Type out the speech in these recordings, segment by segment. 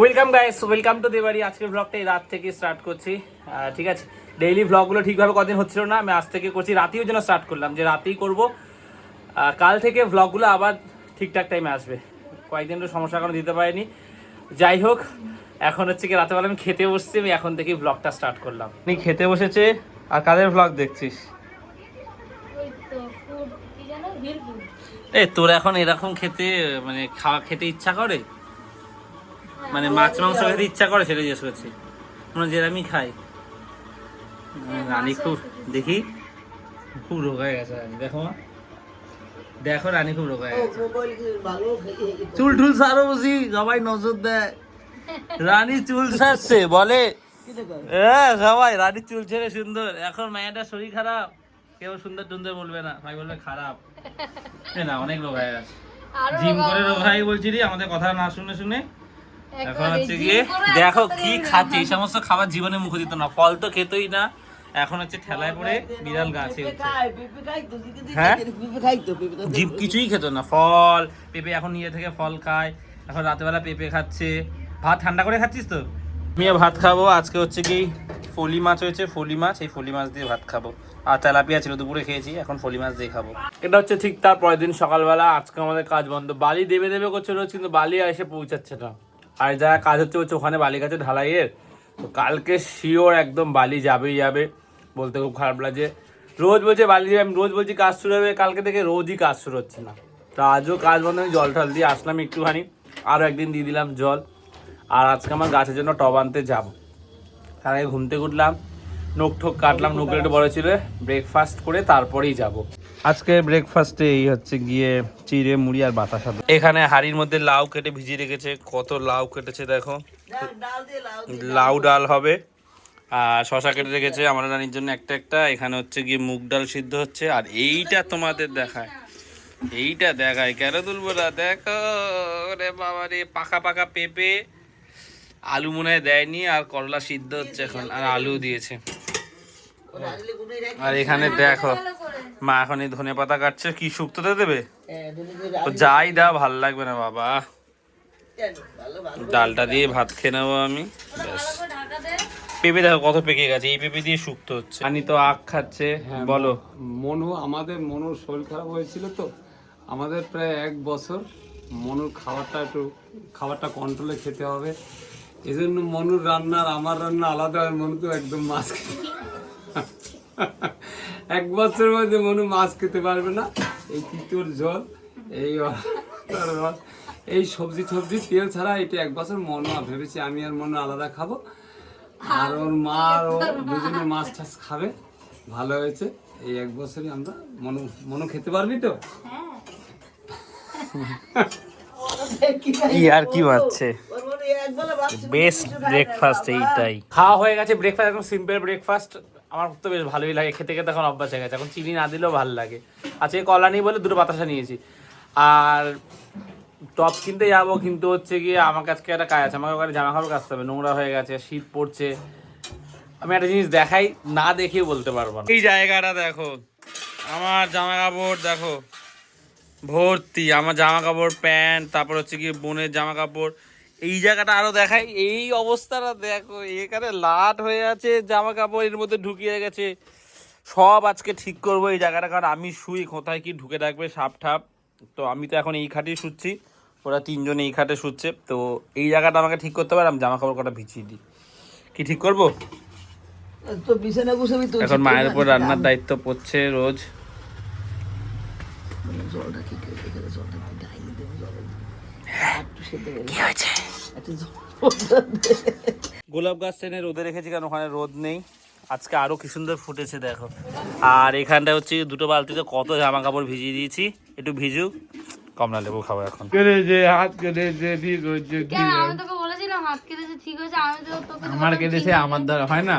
Welcome guys welcome to Debari আজকের ব্লগটা এই রাত থেকে স্টার্ট করছি। ঠিক আছে? ডেইলি ব্লগগুলো ঠিকভাবে কদিন হচ্ছিল না আমি আজ থেকে করছি। রাতেও যেন স্টার্ট করলাম যে রাতেই করব। কাল থেকে ব্লগগুলো আবার ঠিকঠাক টাইমে আসবে। কয়েকদিন তো সমস্যার কারণে দিতে পারিনি। যাই হোক এখন হচ্ছে কি রাতেবেলা আমি খেতে বসছি আমি এখন থেকেই ব্লগটা স্টার্ট করলাম। আপনি খেতে বসেছে? আর কাদের ব্লগ দেখছিস? ওই তো ফুড কি জানো ভিল ফুড এ তোর এখন এরকম খেতে মানে খাওয়া খেতে ইচ্ছা করে? মানে মাছ মাংস খেতে ইচ্ছা করে সেটা জিজ্ঞেস করছি। মনে যেরামই খাই রানী খুব দেখি। খুব রোগ হয়ে গেছে রানী দেখো দেখো রানী খুব রোগ হয়ে গেছে। চুল টুল সারো বুঝি সবাই নজর দেয়। রানী চুল সারছে বলে। হ্যাঁ সবাই রানী চুল ছেড়ে সুন্দর। এখন মেয়েটা শরীর খারাপ। কেউ সুন্দর টুন্দর বলবে না। সবাই বলবে খারাপ। না অনেক রোগ হয়ে গেছে। জিম করে রোগ। হয়ে বলছি আমাদের কথা না শুনে শুনে এখন হচ্ছে গিয়ে দেখো কি খাচ্ছে। এই সমস্ত খাবার জীবনে মুখে দিত না ফল তো খেতই না। এখন হচ্ছে ঠেলায় পড়ে বিড়াল গাছে হ্যাঁ? জিম কিছুই খেত না। ফল পেঁপে এখন নিজে থেকে ফল খায়। এখন রাতেবেলা পেঁপে খাচ্ছে। ভাত ঠান্ডা করে খাচ্ছিস তো? আমিও ভাত খাব। আজকে হচ্ছে কি ফলি মাছ হয়েছে। ফলি মাছ এই ফলি মাছ দিয়ে ভাত খাব। আর তেলাপিয়া ছিল দুপুরে খেয়েছি। এখন ফলি মাছ দিয়ে খাব। এটা হচ্ছে ঠিক তার পরের দিন সকালবেলা। আজকে আমাদের কাজ বন্ধ। বালি দেবে দেবে করছে রোজ কিন্তু বালি এসে পৌঁছাচ্ছে না। আর যা কাজ হচ্ছে হচ্ছে ওখানে বালি গাছে ঢালাইয়ের। তো কালকে শিওর একদম বালি যাবেই যাবে। বলতে খুব খারাপ লাগে রোজ বলছে বালি যাবে, আমি রোজ বলছি কাজ শুরু হবে, কালকে থেকে রোজই কাজ শুরু হচ্ছে না। তো আজও কাজ বন্ধ, আমি জল টল দিয়ে আসলাম একটুখানি। আরও একদিন দিয়ে দিলাম জল। আর আজকে আমার গাছের জন্য টব আনতে যাব। তার আগে ঘুম থেকে উঠলাম নোক ঠোক কাটলাম নোকগুলো একটু বড় ছিল ব্রেকফাস্ট করে তারপরেই যাব। আজকে ব্রেকফাস্টে এই হচ্ছে গিয়ে চিড়ে, মুড়ি আর বাতাসা এখানে হাড়ির মধ্যে লাউ কেটে ভিজিয়ে রেখেছে। কত লাউ কেটেছে দেখো। লাউ ডাল হবে। আর শশা কেটে রেখেছে আমার রানির জন্য একটা একটা। এখানে হচ্ছে গিয়ে মুগ ডাল সিদ্ধ হচ্ছে। আর এইটা তোমাদের দেখায়। এইটা দেখায়। কেন তুলবো না? দেখো। রে বাবা রে, পাকা পাকা পেঁপে। আলু মনে হয় দেয়নি, আর করলা সিদ্ধ হচ্ছে এখন। আর আলু দিয়েছে। আর এখানে দেখো মা এখন এই ধনে পাতা কাটছে কি শুক্তোতে দেবে? তো যাই দাও ভালো লাগবে না বাবা। ডালটা দিয়ে ভাত খেয়ে নেব আমি। দে। পেঁপে দেখো কত পেকে গেছে এই পেঁপে দিয়ে শুক্ত হচ্ছে। আনি তো আখ খাচ্ছে বলো। মনু আমাদের মনুর শরীর খারাপ হয়েছিল তো। আমাদের প্রায় এক বছর মনুর খাবারটা একটু খাবারটা কন্ট্রোলে খেতে হবে। এই জন্য মনুর রান্না আর আমার রান্না আলাদা হয় মনু তো একদম মাছ খেতে এক বছরের মধ্যে মনু মাছ খেতে পারবে না। এই তিতোর জল এই এই সবজি সবজি তেল ছাড়া এটা এক বছর মনু ভেবেছি আমি আর মনু আলাদা খাব। আর ওর মা আর ও দুজনে মাছ টাছ খাবে। ভালো হয়েছে। এই এক বছরই আমরা মনু মনু খেতে পারবি তো? কি আর কি বাচ্ছে? বেস্ট ব্রেকফাস্ট এইটাই। খাওয়া হয়ে গেছে ব্রেকফাস্ট একদম সিম্পল ব্রেকফাস্ট আমার তো বেশ ভালোই লাগে, খেতে খেতে এখন অভ্যাস হয়ে গেছে। এখন চিনি না দিলেও ভালো লাগে। আজকে কলা নিই বলে দুটো বাতাসা নিয়েছি। আর টপ কিনতে যাব কিন্তু হচ্ছে গিয়ে আমার কাছে একটা কাজ আছে, আমাকে ওখানে জামা কাপড় কাচতে হবে, নোংরা হয়ে গেছে, শীত পড়ছে। আমি একটা জিনিস দেখাই, না দেখিয়ে বলতে পারব এই জায়গাটা দেখো, আমার জামা কাপড় দেখো, ভর্তি। আমার জামা কাপড় প্যান্ট, তারপর হচ্ছে কি বোনের জামা কাপড় এই জায়গাটা আরও দেখাই। এই অবস্থাটা দেখো এখানে লাট হয়ে আছে জামা কাপড় এর মধ্যে ঢুকিয়ে গেছে সব আজকে ঠিক করব এই জায়গাটা কারণ আমি শুই কোথায় কি ঢুকে রাখবে সাপ ঠাপ। তো আমি তো এখন এই খাটেই শুচ্ছি ওরা তিনজন এই খাটে শুচ্ছে। তো এই জায়গাটা আমাকে ঠিক করতে পারে আমি জামা কাপড় কটা ভিজিয়ে দিই। কি ঠিক করব? তো বিছানা তো এখন মায়ের উপর রান্নার দায়িত্ব পড়ছে রোজ। জলটা কি করে রেখে দে, জলটা একটু ঢাইলে দেবো জলটা একটু সেদ্ধ কি হয়েছে। গোলাপ গাছ টেনে রোদে রেখেছি কারণ ওখানে রোদ নেই। আজকে আরও কি সুন্দর ফুটেছে দেখো। আর এখানটা হচ্ছে দুটো বালতিতে কত জামা কাপড় ভিজিয়ে দিয়েছি। একটু ভিজুক কমলা লেবু খাব এখন। কেটেছে হাত কেটেছে ঠিক হচ্ছে আমি তোকে বলেছিলাম হাত কেটেছে ঠিক হয়েছে। আমি তো তোকে আমার কেটেছে আমার দ্বারা হয় না।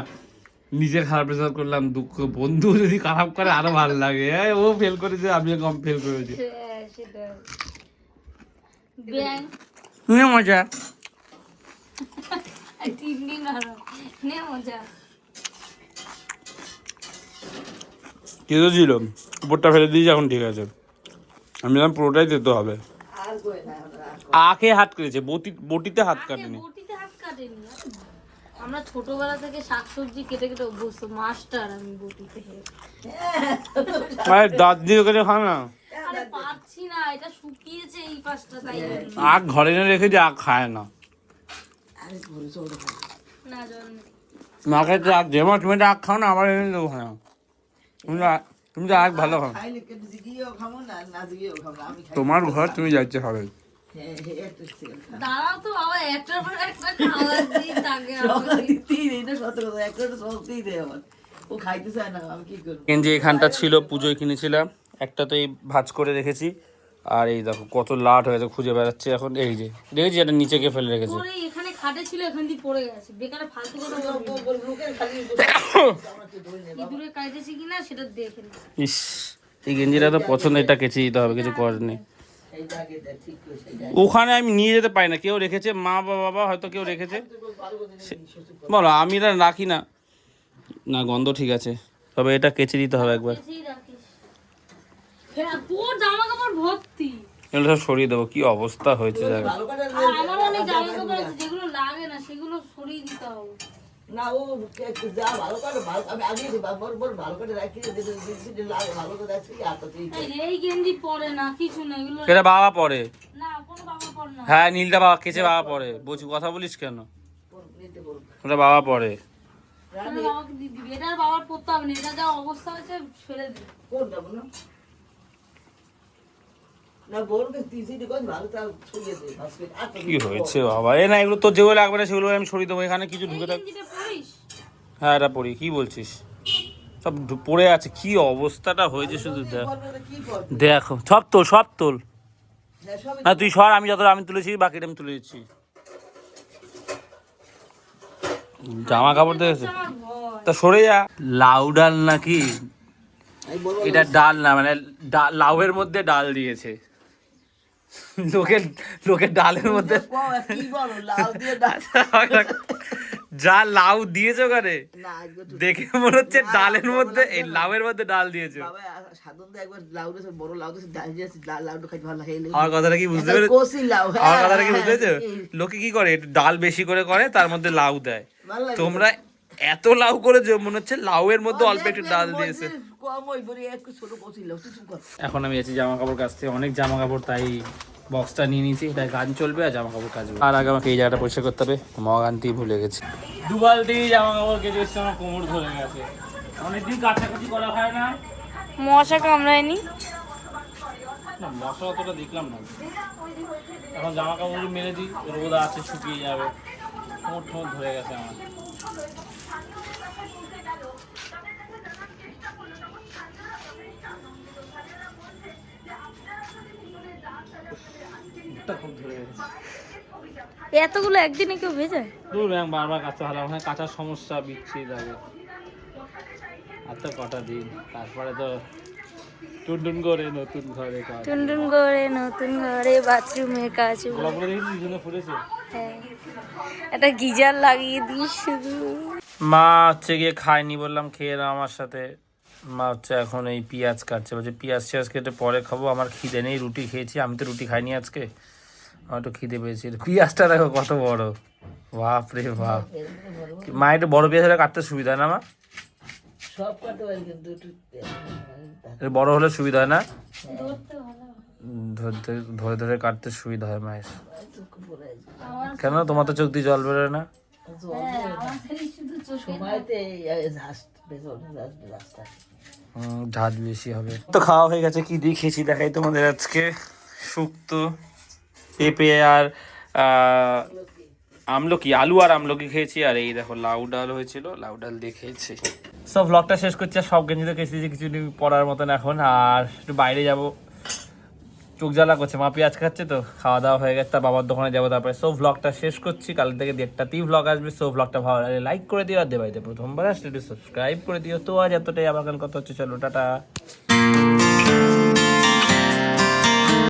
নিজে খারাপ রেজাল্ট করলাম দুঃখ। বন্ধু যদি খারাপ করে আরও ভালো লাগে। ও ফেল করেছে আমিও কম ফেল করেছি। আছে। নে মজা। তিন দিন আরও নে মজা কেঁদো ছিল উপরটা ফেলে দিয়েছি এখন ঠিক আছে। আমি জানি পুরোটাই দিতে হবে। আখে হাত করেছে বটি বটিতে হাত কাটেনি। বটিতে কাটেনি আমরা ছোটবেলা থেকে শাকসবজি কেটে কেটে অভ্যস্ত মাস্টার আমি বটিতে। আরে দাঁত দিয়ে করে খা না। না এটা শুকিয়েছে এই পাশটা তাই আগ ঘরে রেখেছি আগ খায় না। জল মাকে তো আগ যেমন তুমি তো আগ খাও না আমার এনে দেবো না তুমি তো আগ- তুমি তো আগ ভালো খাও। তোমার ঘর তুমি যাচ্ছে হবে। হ্যাঁ হ্যাঁ একটু সেল খা দাঁড়াও তো বাবা একটার পর একটা খাবার দিই তাকে দিতেই নেই না সত্য একটা সবতেই দেয় আমার। ও খাইতে চায় না আমি কি করব? এখানটা ছিল পুজোয় কিনেছিলাম একটা তো এই ভাজ করে রেখেছি। আর এই দেখো কত লাট হয়েছে খুঁজে বেড়াচ্ছে এখন। এই যে দেখেছি এটা নিচে কে ফেলে রেখেছে। এখানে খাটে ছিল এখান দিয়ে পড়ে গেছে। বেকারে ফালতু কথা বলবি না। লোকের খালি ইঁদুরে কাটতেছি কিনা সেটা দেখে ইস এই গেঞ্জিটা তো পছন্দ এটা কেচে দিতে হবে কিছু করার নেই। ওখানে আমি নিয়ে যেতে পারি না কেউ রেখেছে মা বা বাবা হয়তো কেউ রেখেছে। বলো আমি এটা রাখি না। না গন্ধ ঠিক আছে তবে এটা কেচে দিতে হবে একবার। তোর জামা কাপড় ভর্তি। এগুলো সব সরিয়ে দেবো কি অবস্থা হয়েছে জায়গা ভালো আর আমার অনেক জামা কাপড় আছে যেগুলো লাগে না সেগুলো সরিয়ে দিতে হবে। না ও যা ভালো করে ভালো আমি আগে বল বল ভালো করে রাখি যে যে লাগে ভালো করে রাখি আর তো এই গেঞ্জি পরে না কিছু না এগুলো এটা বাবা পরে। না কোনো বাবা পর না। হ্যাঁ নীলটা বাবা কেচে বাবা পরে। বলছি কথা বলিস কেন? ওটা বাবা পরে। কোনো বাবাকে দিয়ে এটার বাবার পড়তে হবে না এটা যা অবস্থা হয়েছে ফেলে দিবি কোনটা বলো না বলবে তিন সিটি কোন ভালো তা ছড়িয়ে দে আজকে আর তো কি হয়েছে বাবা? এ না এগুলো তোর যেগুলো লাগবে না সেগুলো আমি সরিয়ে দেবো। এখানে কিছু ঢুকে থাক। হ্যাঁ এটা পড়ি। কি বলছিস? সব ঢু- পড়ে আছে। কি অবস্থাটা হয়েছে শুধু দেখ। তো সব তোল সব তোল। হ্যাঁ হ্যাঁ তুই সর আমি যতটা আমি তুলেছি বাকিটা আমি তুলে দিচ্ছি। জামা কাপড় দেখেছে? তা সরে যা। লাউ ডাল নাকি? এটা ডাল না মানে লাউয়ের মধ্যে ডাল দিয়েছে। লোকের লোকের ডালের মধ্যে। যা লাউ দিয়েছে ওখানে দেখে মনে হচ্ছে ডালের মধ্যে এই লাউয়ের মধ্যে ডাল দিয়েছে। আমার কথাটা কি বুঝতে পেরেছ হ্যাঁ, আমার কথাটা কি হ্যাঁ, বুঝতে পেরেছ? লোকে কি করে ডাল বেশি করে করে তার মধ্যে লাউ দেয়। তোমরা এত লাউ করেছ মনে হচ্ছে লাউয়ের মধ্যে অল্প একটু ডাল দিয়েছে। কর। এখন আমি আছি জামা কাপড় কাচতে অনেক জামা কাপড় তাই বক্সটা নিয়ে নিয়েছি তাই গান চলবে আর জামা কাপড় কাচবে। আর আগে আমাকে এই জায়গাটা পরিষ্কার করতে হবে মগ আনতেই ভুলে গেছি। দুবাল বালতি জামা কাপড় কেটে এসছে আমার কোমর ধরে গেছে। অনেকদিন কাছাকাছি করা হয় না। মশা কামড়ায়নি? না মশা অতটা দেখলাম না। এখন জামা কাপড় মেরে দিই রোদ আছে শুকিয়ে যাবে। কোমর ঠোঁট ধরে গেছে আমার। এতগুলো একদিনে কেউ ভেজে? দূর ব্যাং বারবার কাঁচতে ভালো ওখানে কাঁচার সমস্যা বিচ্ছি লাগে আর তো কটা দিন তারপরে তো টুনটুন করে নতুন ঘরে কাজ। টুনটুন করে নতুন ঘরে বাথরুমের কাজ হ্যাঁ। একটা গিজার লাগিয়ে দিই শুধু। মা হচ্ছে গিয়ে খায়নি বললাম খেয়ে নাও আমার সাথে। মা হচ্ছে এখন এই পেঁয়াজ কাটছে। বলছে পেঁয়াজ টিয়াজ কেটে পরে খাব। আমার খিদে নেই রুটি খেয়েছি। আমি তো রুটি খাইনি আজকে। আমার একটু খিদে পেয়েছি। পেঁয়াজটা দেখো কত বড়। বাপ রে বাপ। মা একটু বড় পেঁয়াজ হলে কাটতে সুবিধা না মা? সব কাটতে পারি কিন্তু একটু বড় হলে সুবিধা হয় না? ধরতে ধরে ধরে কাটতে সুবিধা হয় মায়ের। কেন? তোমার তো চোখ দিয়ে জল বেরোয় না? ঝাঁজ বেশি হবে। তো খাওয়া হয়ে গেছে কি দিয়ে খেয়েছি দেখাই তোমাদের আজকে। শুক্তো পেঁপে আর আহ, আমলকি, আলু আর আমলকি খেয়েছি, আর এই দেখো লাউ ডাল হয়েছিল, লাউ ডাল দিয়ে খেয়েছি। সব ব্লগটা শেষ করছি, আর সব গেঞ্জিতে খেয়েছি, যে কিছু পড়ার মতন এখন, আর একটু বাইরে যাব। চোখ জ্বালা করছে, মা পেঁয়াজ খাচ্ছে তো, খাওয়া দাওয়া হয়ে গেছে, তার বাবার দোকানে যাব তারপরে। সো ভ্লগটা শেষ করছি, কাল থেকে দেড়টাতেই ভ্লগ আসবে। সো ভ্লগটা ভালো লাগলে লাইক করে দিও, আর দেবাইতে প্রথমবার আসলে একটু সাবস্ক্রাইব করে দিও। তো আজ এতটাই, আবার কাল কথা হচ্ছে, চলো, টাটা।